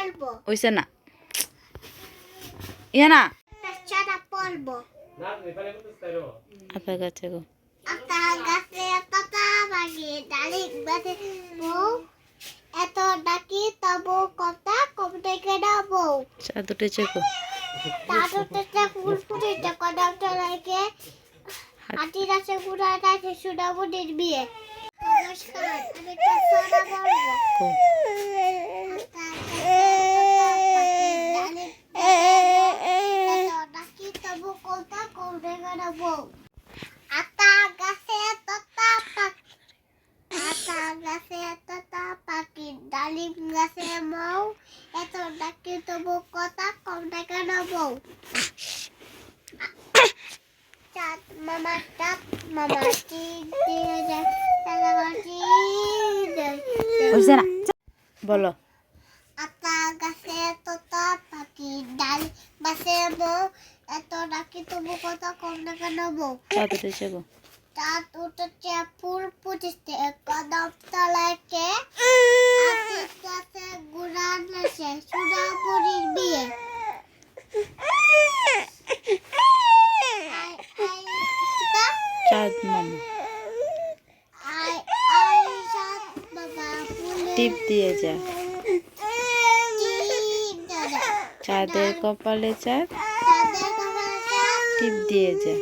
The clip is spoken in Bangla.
পড়ব ওইসে না ইয়া না তাছাড়া পড়ব আপেল গাছে গো আতা গাছে পাতা বাগিয়ে ডালি গাছে বউ এত ডাকি তবু কথা থেকে না বউ চাঁদ উঠেছে গো তারটা ফুল ফুটেছে কদম তলাকে হাতি গাছে গুড়া গাছে সুনামুনির বিয়ে নমস্কার আমি তো সোনা বলব গো। ডাকি তবু কথা কম থেকে না বউ আতা গাছে তোতা পাখি আতা গাছে তোতা পাখি ডালিম গাছে মৌ এত ডাকি তবু কথা কম থাকে না বউ চাঁদ মামা চাঁদ মামা চিন দিয়ে যায় চাঁদ মামা চিন দিয়ে যায়। ওইসে না বলো আতা গাছে তোতা পাখি ডাল গাছে বউ এত ডাকি তবু কথা কম না বউ? চাঁদ উঠেছে গো চাঁদ উঠেছে ফুল ফুটেছে কদম তলাকে গুড়ান সুনাপুরির বিয়ে? চাঁদ মামা। টিপ দিয়ে যা। চাঁদের কপালে চাঁদ, টিপ দিয়ে যা